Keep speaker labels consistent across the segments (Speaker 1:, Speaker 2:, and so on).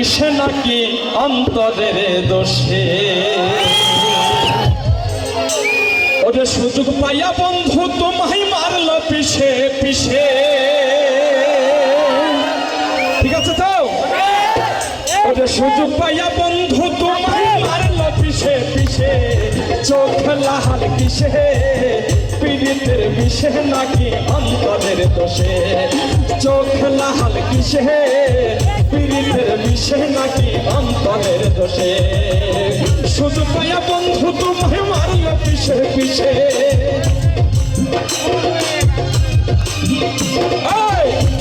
Speaker 1: বিষে নাকি অন্তরের দোষে? ওরে সুযোগ পাইয়া বন্ধু, তোমায় মারল পিছে পিছে ঠিক আছে তো? ওরে সুযোগ পাইয়া বন্ধু, তোমায় মারল পিছে পিছে চোখ লাহাল কিসে? পীড়িতের বিষে নাকি অন্তরের দোষে? চোখ লাহাল কিসে? পীড়িতের বিষে নাকি অন্তরের দোষে? সুযোগ পাইয়া বন্ধু তোমায় মারল পিছে পিছে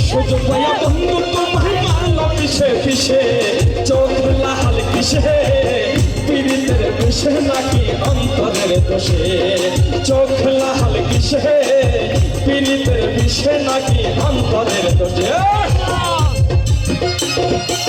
Speaker 1: সুযোগ পাইয়া বন্ধু তোমায় মারল পিছে পিছে চোখ লাহাল কিসে? পীড়িতের বিষে নাকি অন্তরের দোষে? চোখ লাহাল কিসে? পীড়িতের বিষে নাকি অন্তরের দোষে? Thank you.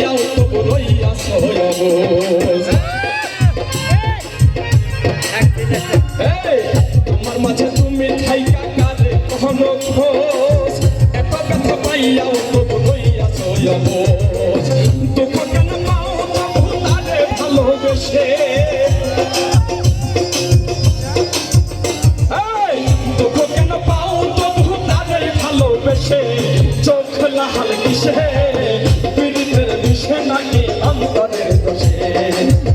Speaker 1: পাইয়াও তবু সয়বোজ এই, তোমার মাঝে তুমি থাইকা কারে কখনো খোঁজ। এত ব্যথা পাইয়াও তবু রইয়া সয়বোজ দুঃখ কেন পাও তবু তারে ভালোবেসে? দুঃখ কেন পাও তবু তাদের ভালোবেসে? চোখ লাহাল কিসে?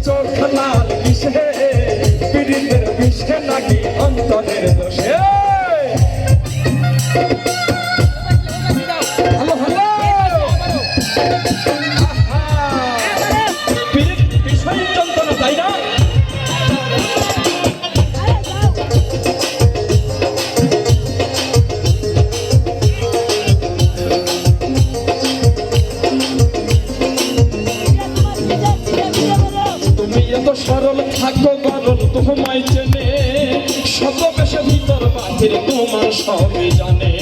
Speaker 1: চোখ লাল কিসে থাকো গরল তোমায় চেনে শত বেশে ভিতর বাহির তোমার সবই জানে।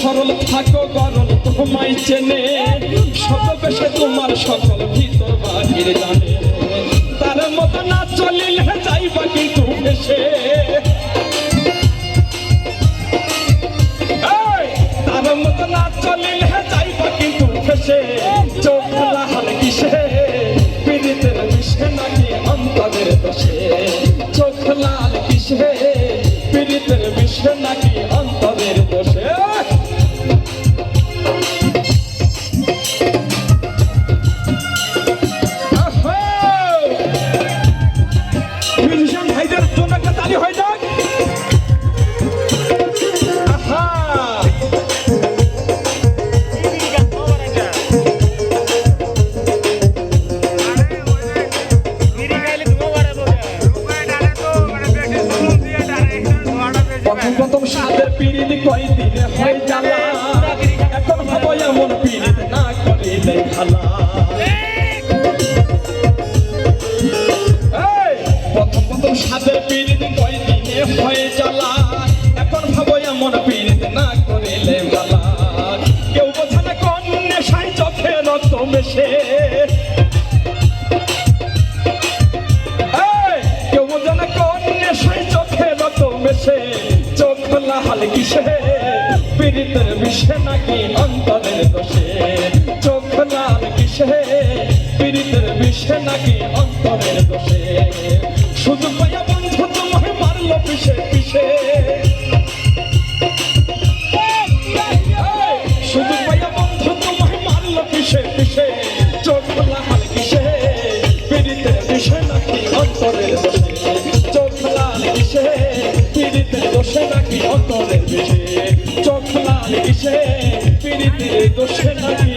Speaker 1: সরল থাকো গরল তোমায় চেনে শত বেশে তোমার সকল ভিতর বাহির জানে। তার মতো না চলিলে যাইবা কিন্তু এসে। এই, তার মতো না চলিলে অন্তরের খালা প্রথম প্রথম সাদের পিড়িত কয় দিনে হয় জ্বালা। এখন ভাবো এমন পিড়িত না করিলে ভালা কেউ বোঝে না কোন নেশায় চোখে রক্ত মেশে। কেউ বোঝে না কোন নেশায় চোখে রক্ত মেশে। চোখ লাহাল কিসে? পীড়িতের বিষে নাকি অন্তরের দোষে? গান কিসে? পীড়িতের বিষে নাকি অন্তরের দোষে? সুযোগ পাইয়া বন্ধু তোমায় মারলো পিছে পিছে সুযোগ পাইয়া বন্ধু তোমায় মারলো পিছে পিছে চোখ খোলা হাল কিসে? পীড়িতের বিষে নাকি অন্তরের দোষে? চোখ খোলা হাল কিসে? পীড়িতের দোষে নাকি অন্তরের বিষে চোখ খোলা কিসে? পীড়িতের দোষে নাকি